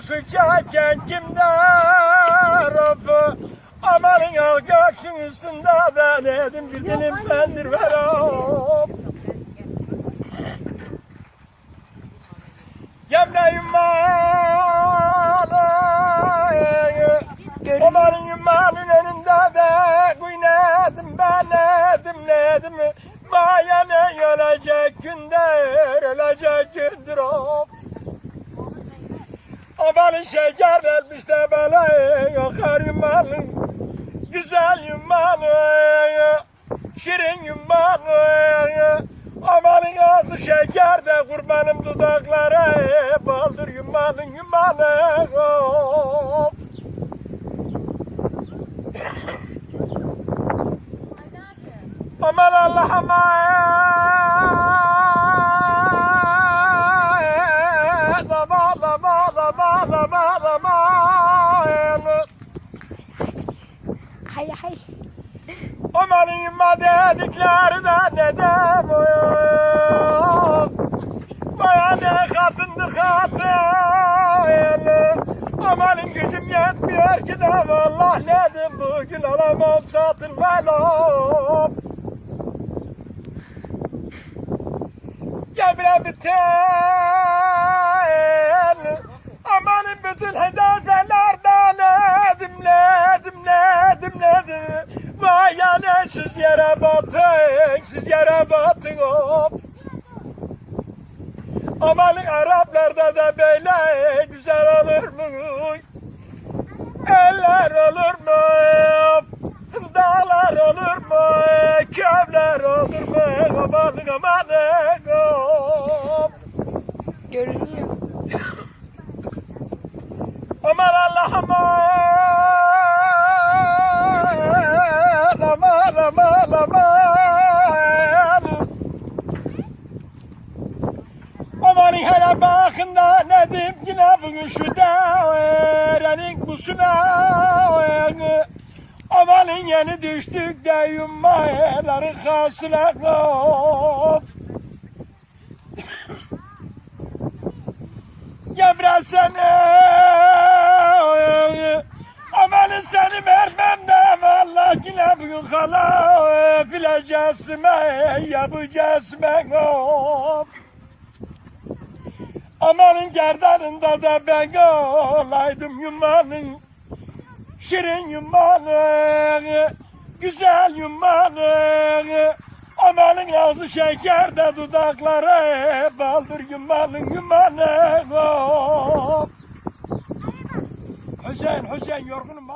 sıcakken kimler of Amanın al göksün üstünde ben edim bir dilim pendir ver of Gemleyim malı Amanın yumanın önünde de Kuynedim ben edim nedim Maya ne ölecek gündür ölecek gündür of Amanın şeker vermiş de bana Yakar yumanın Güzel yumanı Şirin yumanı Amanın ağzı şeker de kurbanım dudaklara Baldır yumanın yumanı. Of. Aman Allah'ıma Aman aman aman aman aman Hay hay. Amanın yumma dedikleri de neden yok Baya ne kadındı kadın? Amanın gücüm yetmiyor ki de Allah nedim bugün alamam satın velop Gebre biten. Amanın bütün hedafelerden nedim nedim nedim nedim Vay yani siz yere batın siz yere batın hop Amanın Araplarda da böyle güzel olur mu? Eller olur mu? Dağlar olur mu? Kövler olur mu? Amanın amanın hop Görünüyor. Aman Allah'ım aman aman aman Aman hele bakın da nedim yine bugün şu derenin kusuna Amanın yeni düştük de yummayaların kasına of Gebrelsene Amanın seni vermem de Vallahi yine bugün kala Fileceğizme yapacağızme hop Amanın gerdanında da ben olaydım yumanın. Şirin yumanın Güzel yumanın. Amanın ağzı şeker de dudakları Baldır yumanın yumanın. Hüseyin Hüseyin yorgunum